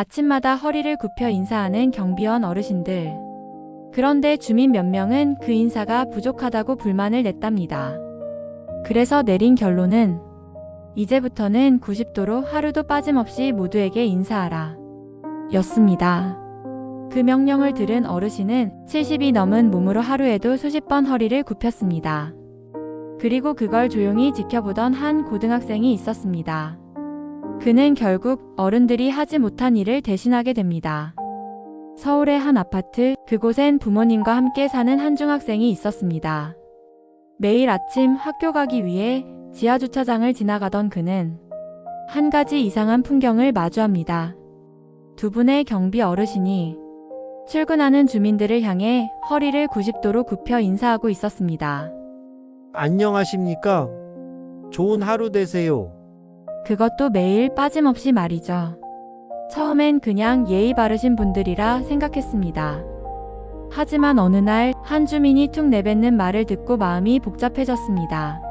아침마다 허리를 굽혀 인사하는 경비원 어르신들. 그런데 주민 몇 명은 그 인사가 부족하다고 불만을 냈답니다. 그래서 내린 결론은 이제부터는 90도로 하루도 빠짐없이 모두에게 인사하라. 였습니다. 그 명령을 들은 어르신은 70이 넘은 몸으로 하루에도 수십 번 허리를 굽혔습니다. 그리고 그걸 조용히 지켜보던 한 고등학생이 있었습니다. 그는 결국 어른들이 하지 못한 일을 대신하게 됩니다. 서울의 한 아파트, 그곳엔 부모님과 함께 사는 한 중학생이 있었습니다. 매일 아침 학교 가기 위해 지하 주차장을 지나가던 그는 한 가지 이상한 풍경을 마주합니다. 두 분의 경비 어르신이 출근하는 주민들을 향해 허리를 90도로 굽혀 인사하고 있었습니다. 안녕하십니까? 좋은 하루 되세요. 그것도 매일 빠짐없이 말이죠. 처음엔 그냥 예의 바르신 분들이라 생각했습니다. 하지만 어느 날 한 주민이 툭 내뱉는 말을 듣고 마음이 복잡해졌습니다.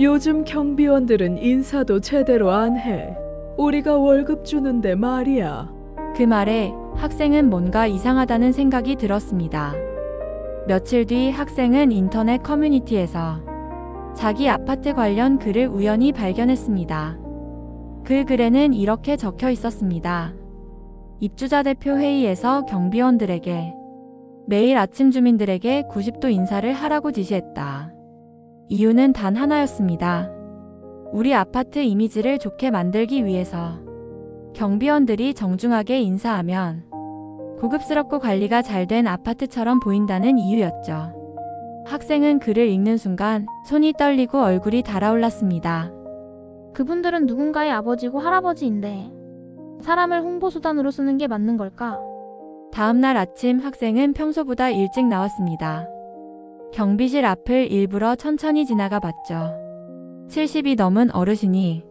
요즘 경비원들은 인사도 제대로 안 해. 우리가 월급 주는데 말이야. 그 말에 학생은 뭔가 이상하다는 생각이 들었습니다. 며칠 뒤 학생은 인터넷 커뮤니티에서 자기 아파트 관련 글을 우연히 발견했습니다. 그 글에는 이렇게 적혀 있었습니다. 입주자 대표 회의에서 경비원들에게 매일 아침 주민들에게 90도 인사를 하라고 지시했다. 이유는 단 하나였습니다. 우리 아파트 이미지를 좋게 만들기 위해서 경비원들이 정중하게 인사하면 고급스럽고 관리가 잘 된 아파트처럼 보인다는 이유였죠. 학생은 글을 읽는 순간 손이 떨리고 얼굴이 달아올랐습니다. 그분들은 누군가의 아버지고 할아버지인데 사람을 홍보수단으로 쓰는 게 맞는 걸까? 다음 날 아침 학생은 평소보다 일찍 나왔습니다. 경비실 앞을 일부러 천천히 지나가 봤죠. 70이 넘은 어르신이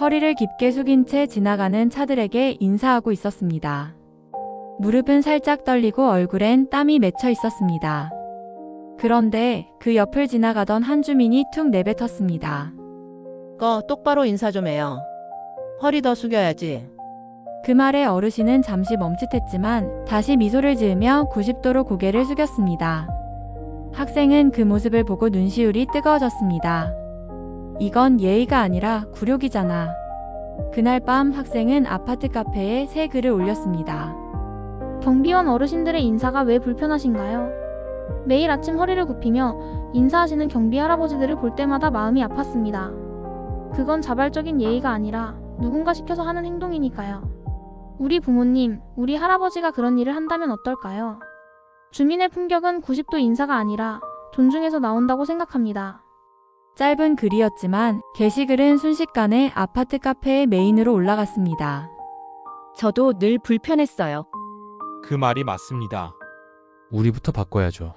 허리를 깊게 숙인 채 지나가는 차들에게 인사하고 있었습니다. 무릎은 살짝 떨리고 얼굴엔 땀이 맺혀 있었습니다. 그런데 그 옆을 지나가던 한 주민이 툭 내뱉었습니다. 꺼 똑바로 인사 좀 해요. 허리 더 숙여야지. 그 말에 어르신은 잠시 멈칫했지만 다시 미소를 지으며 90도로 고개를 숙였습니다. 학생은 그 모습을 보고 눈시울이 뜨거워졌습니다. 이건 예의가 아니라 굴욕이잖아. 그날 밤 학생은 아파트 카페에 새 글을 올렸습니다. 경비원 어르신들의 인사가 왜 불편하신가요? 매일 아침 허리를 굽히며 인사하시는 경비 할아버지들을 볼 때마다 마음이 아팠습니다. 그건 자발적인 예의가 아니라 누군가 시켜서 하는 행동이니까요. 우리 부모님, 우리 할아버지가 그런 일을 한다면 어떨까요? 주민의 품격은 90도 인사가 아니라 존중에서 나온다고 생각합니다. 짧은 글이었지만 게시글은 순식간에 아파트 카페의 메인으로 올라갔습니다. 저도 늘 불편했어요. 그 말이 맞습니다. 우리부터 바꿔야죠.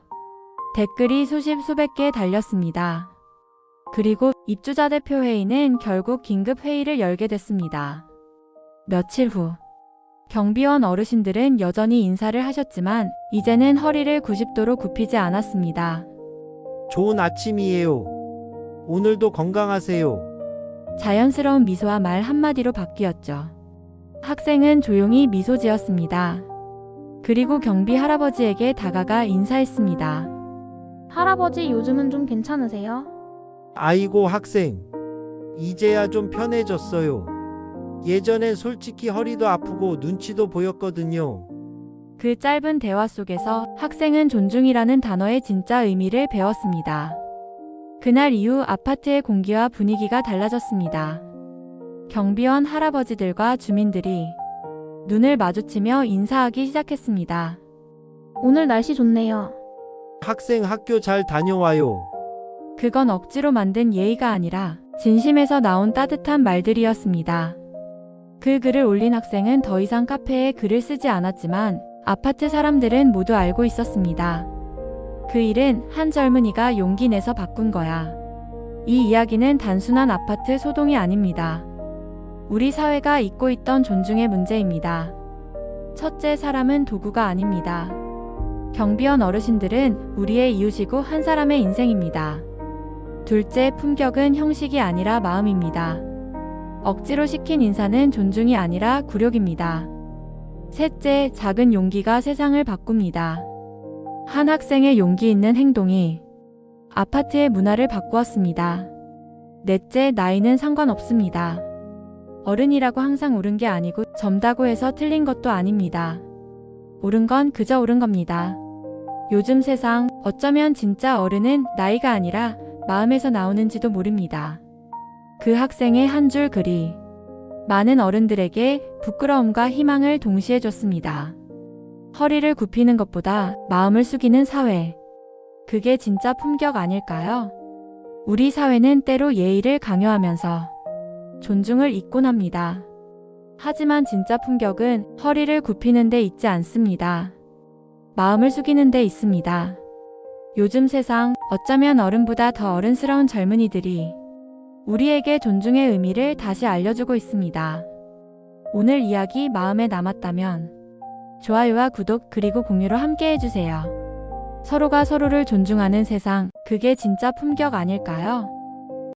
댓글이 수십 수백 개 달렸습니다. 그리고 입주자 대표 회의는 결국 긴급 회의를 열게 됐습니다. 며칠 후 경비원 어르신들은 여전히 인사를 하셨지만 이제는 허리를 90도로 굽히지 않았습니다. 좋은 아침이에요. 오늘도 건강하세요. 자연스러운 미소와 말 한마디로 바뀌었죠. 학생은 조용히 미소 지었습니다. 그리고 경비 할아버지에게 다가가 인사했습니다. 할아버지 요즘은 좀 괜찮으세요? 아이고 학생. 이제야 좀 편해졌어요. 예전엔 솔직히 허리도 아프고 눈치도 보였거든요. 그 짧은 대화 속에서 학생은 존중이라는 단어의 진짜 의미를 배웠습니다. 그날 이후 아파트의 공기와 분위기가 달라졌습니다. 경비원 할아버지들과 주민들이 눈을 마주치며 인사하기 시작했습니다. 오늘 날씨 좋네요. 학생 학교 잘 다녀와요. 그건 억지로 만든 예의가 아니라 진심에서 나온 따뜻한 말들이었습니다. 그 글을 올린 학생은 더 이상 카페에 글을 쓰지 않았지만 아파트 사람들은 모두 알고 있었습니다. 그 일은 한 젊은이가 용기 내서 바꾼 거야. 이 이야기는 단순한 아파트 소동이 아닙니다. 우리 사회가 잊고 있던 존중의 문제입니다. 첫째 사람은 도구가 아닙니다. 경비원 어르신들은 우리의 이웃이고 한 사람의 인생입니다. 둘째 품격은 형식이 아니라 마음입니다. 억지로 시킨 인사는 존중이 아니라 굴욕입니다. 셋째, 작은 용기가 세상을 바꿉니다. 한 학생의 용기 있는 행동이 아파트의 문화를 바꾸었습니다. 넷째, 나이는 상관없습니다. 어른이라고 항상 옳은 게 아니고 젊다고 해서 틀린 것도 아닙니다. 옳은 건 그저 옳은 겁니다. 요즘 세상 어쩌면 진짜 어른은 나이가 아니라 마음에서 나오는지도 모릅니다. 그 학생의 한 줄 글이 많은 어른들에게 부끄러움과 희망을 동시에 줬습니다. 허리를 굽히는 것보다 마음을 숙이는 사회. 그게 진짜 품격 아닐까요? 우리 사회는 때로 예의를 강요하면서 존중을 잊곤 합니다. 하지만 진짜 품격은 허리를 굽히는 데 있지 않습니다. 마음을 숙이는 데 있습니다. 요즘 세상 어쩌면 어른보다 더 어른스러운 젊은이들이 우리에게 존중의 의미를 다시 알려주고 있습니다. 오늘 이야기 마음에 남았다면 좋아요와 구독 그리고 공유로 함께 해주세요. 서로가 서로를 존중하는 세상, 그게 진짜 품격 아닐까요?